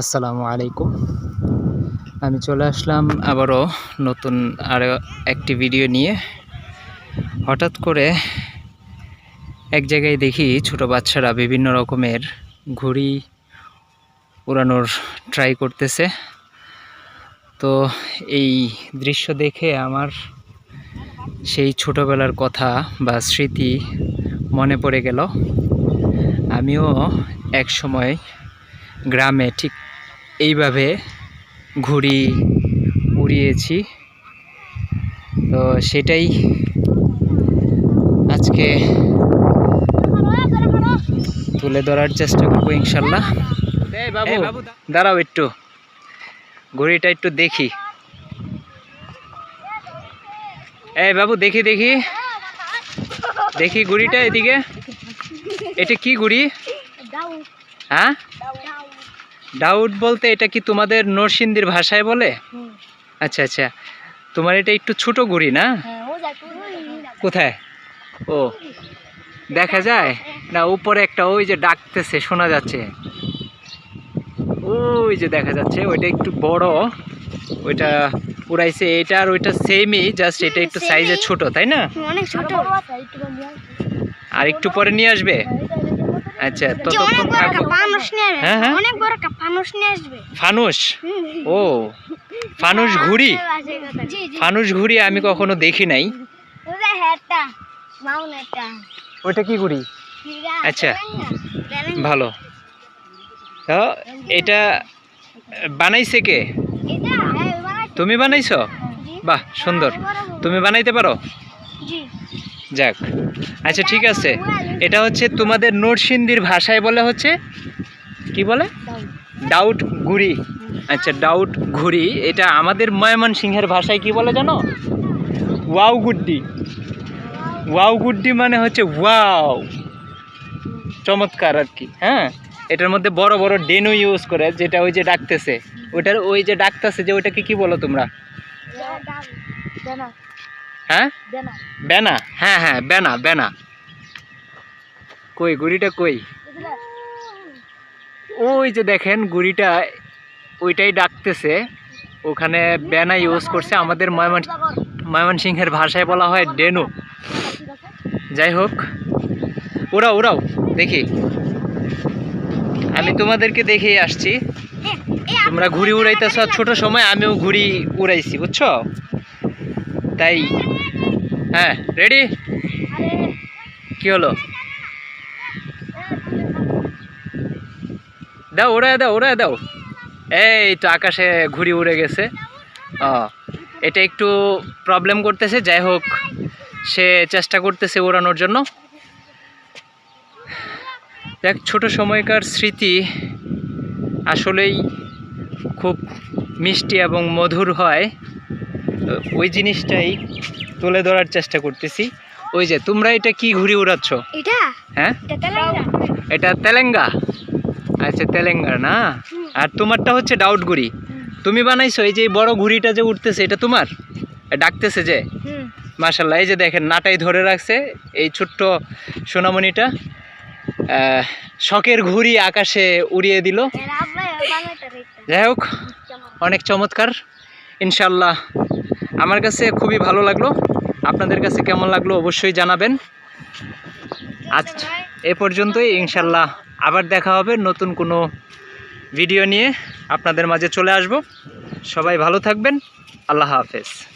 আসসালামু আলাইকুম। আমি চলে আসলাম আবারও নতুন আরও একটি ভিডিও নিয়ে। হঠাৎ করে এক জায়গায় দেখি ছোট বাচ্চারা বিভিন্ন রকমের ঘুড়ি উড়ানোর ট্রাই করতেছে। তো এই দৃশ্য দেখে আমার সেই ছোটবেলার কথা বা স্মৃতি মনে পড়ে গেল। আমিও এক সময় গ্রামে ঠিক এইভাবে ঘুড়ি উড়িয়েছি। তো সেটাই আজকে তুলে ধরার চেষ্টা করব ইনশাল্লাহ। বাবু। দাঁড়াও একটু। ঘুড়িটা একটু দেখি। এই বাবু দেখি দেখি। দেখি ঘুড়িটা এদিকে। এটা কি ঘুড়ি? হ্যাঁ? ডাউট বলতে এটা কি তোমাদের নরসিংদীর ভাষায় বলে? আচ্ছা আচ্ছা। তোমার এটা একটু ছোট ঘুড়ি না? কোথায়? ও দেখা যায়? না উপরে একটা ওই যে ডাকতেছে শোনা যাচ্ছে। ওই যে দেখা যাচ্ছে ওইটা একটু বড়। ওইটা উড়াইছে এটা আর ওইটা সেমই জাস্ট এটা একটু সাইজে ছোট তাই না? অনেক আর একটু পরে নিয়ে আসবে? আচ্ছা ততক্ষণ অনেক বড় ফানুস নিয়ে আসবে। হ্যাঁ, হ্যাঁ। অনেক বড় ফানুস নিয়ে আসবে। ফানুস? ও ফানুস ঘুড়ি? জি জি। ফানুস ঘুড়ি আমি কখনো দেখি নাই। ওইটা কি ঘুড়ি? আচ্ছা। ভালো। তো এটা বানাইছে কে? এটা হ্যাঁ তুমি বানাইছো? বাহ সুন্দর। তুমি বানাইতে পারো? যাক। আচ্ছা ঠিক আছে। এটা হচ্ছে তোমাদের নরসিংদীর ভাষায় বলে হচ্ছে কি বলে? ডাউট ঘুড়ি। আচ্ছা ডাউট ঘুড়ি এটা আমাদের ময়মনসিংহের ভাষায় কি বলে জানো? ওয়াও গুড্ডি ওয়াও গুড্ডি মানে হচ্ছে ওয়াও। চমৎকার আর কি হ্যাঁ? এটার মধ্যে বড় বড় ডেনু ইউজ করে যেটা ওই যে ডাকতেছে। ওইটার ওই যে ডাকতেছে যে ওইটাকে কি বলো তোমরা? হ্যাঁ দেনা বেনা হ্যাঁ হ্যাঁ বেনা বেনা। কই গুড়িটা কই? ওই যে দেখেন গুড়িটা ওইটাই ডাকতেছে। ওখানে বেনা ইউজ করছে আমাদের ময়মন ময়মনসিংহের ভাষায় বলা হয় ডেনু। যাই হোক ওরাও ওরাও দেখি। আমি তোমাদেরকে দেখেই আসছি। তোমরা ঘুড়ি উড়াইতেছ ছোট সময় আমিও ঘুড়ি উড়াইছি বুঝছ? তাই হ্যাঁ রেডি? কি হলো? দাও উড়ায় দাও উড়ায় দাও। এই তো আকাশে ঘুড়ি উড়ে গেছে। ও এটা একটু প্রবলেম করতেছে যাই হোক সে চেষ্টা করতেছে ওড়ানোর জন্য। দেখ ছোট সময়কার স্মৃতি আসলেই খুব মিষ্টি এবং মধুর হয়। ওই জিনিসটাই তুলে ধরার চেষ্টা করতেছি। ওই যে তোমরা এটা কি ঘুড়ি উড়াচ্ছ? এটা? হ্যাঁ? এটা তেলেঙ্গা আচ্ছা তেলেঙ্গা না আর তোমারটা হচ্ছে ডাউট ঘুড়ি তুমি বানাইছো এই যে এই বড় ঘুড়িটা যে উঠতেছে এটা তোমার? ডাকতেছে যে? মার্শাল্লাহ এই যে দেখেন নাটাই ধরে রাখছে এই ছোট্ট সোনামণিটা। শখের ঘুড়ি আকাশে উড়িয়ে দিল। যাই হোক অনেক চমৎকার। ইনশাল্লাহ আমার কাছে খুবই ভালো লাগল। আপনাদের কাছে কেমন লাগল অবশ্যই জানাবেন। আচ্ছা এ পর্যন্তই ইনশাল্লাহ। আবার দেখা হবে নতুন কোনো ভিডিও নিয়ে। আপনাদের মাঝে চলে আসব। সবাই ভালো থাকবেন। আল্লাহ হাফেজ।